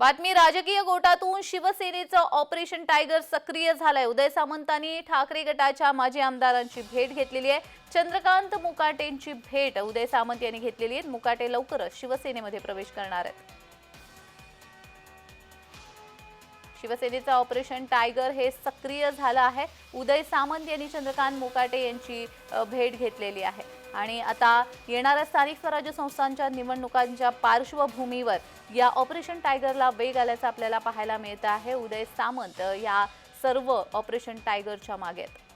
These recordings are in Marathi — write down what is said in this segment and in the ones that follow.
बातमी राजकीय गोटातून शिवसेनेचं ऑपरेशन टायगर सक्रिय झालंय. उदय सामंतांनी ठाकरे गटाच्या माजी आमदारांची भेट घेतलेली आहे. चंद्रकांत मुकाटेंची भेट उदय सामंत यांनी घेतलेली आहे. मुकाटे लवकरच शिवसेनेमध्ये प्रवेश करणार आहेत. शिवसेनेचं ऑपरेशन टायगर हे सक्रिय झालं आहे. उदय सामंत यांनी चंद्रकांत मोकाटे यांची भेट घेतलेली आहे. आणि आता येणाऱ्या स्थानिक स्वराज्य संस्थांच्या निवडणुकांच्या पार्श्वभूमीवर या ऑपरेशन टायगरला वेग आल्याचं आपल्याला पाहायला मिळतं आहे. उदय सामंत या सर्व ऑपरेशन टायगरच्या मागे आहेत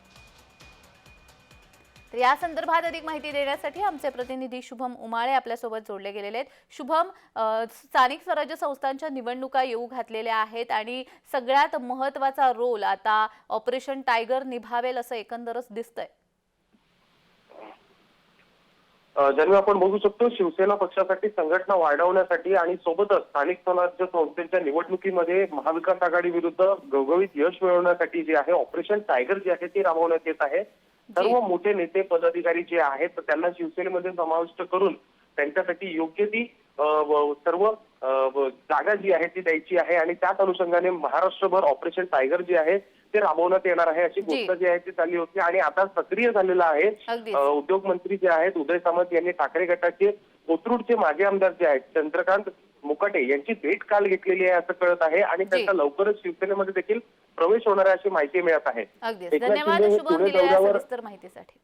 तर या संदर्भात अधिक माहिती देण्यासाठी आमचे प्रतिनिधी शुभम उमाळे आपल्यासोबत जोडले गेलेले आहेत. शुभम स्थानिक स्वराज्य संस्थांच्या निवडणुका येऊ घातलेल्या आहेत आणि सगळ्यात महत्त्वाचा रोल आता ऑपरेशन टायगर निभावेल असं एकंदरच दिसतंय. ज्यांनी आपण बघू शकतो शिवसेना पक्षासाठी संघटना वाढवण्यासाठी आणि सोबतच स्थानिक स्वराज्य संस्थेच्या निवडणुकीमध्ये महाविकास आघाडी विरुद्ध गवगवीत यश मिळवण्यासाठी जे आहे ऑपरेशन टायगर जे आहे ते राबवण्यात येत आहे. सर्व मोठे नेते पदाधिकारी जे आहेत त्यांना शिवसेनेमध्ये समाविष्ट करून त्यांच्यासाठी योग्य ती सर्व जागा जी आहे ती द्यायची आहे. आणि त्याच अनुषंगाने महाराष्ट्रभर ऑपरेशन टायगर जे आहे ते राबवण्यात येणार आहे अशी. गोष्ट जी आहे ती चालली होती. आणि आता सक्रिय झालेला आहे. उद्योग मंत्री जे आहेत उदय सामंत यांनी ठाकरे गटाचे कोथरूडचे माजी आमदार जे आहेत चंद्रकांत मुकाटे यांची भेट काल घेतलेली आहे असं कळत आहे. आणि त्यांचा लवकरच शिवसेनेमध्ये देखील प्रवेश होणार आहे अशी माहिती मिळत आहे. माहितीसाठी.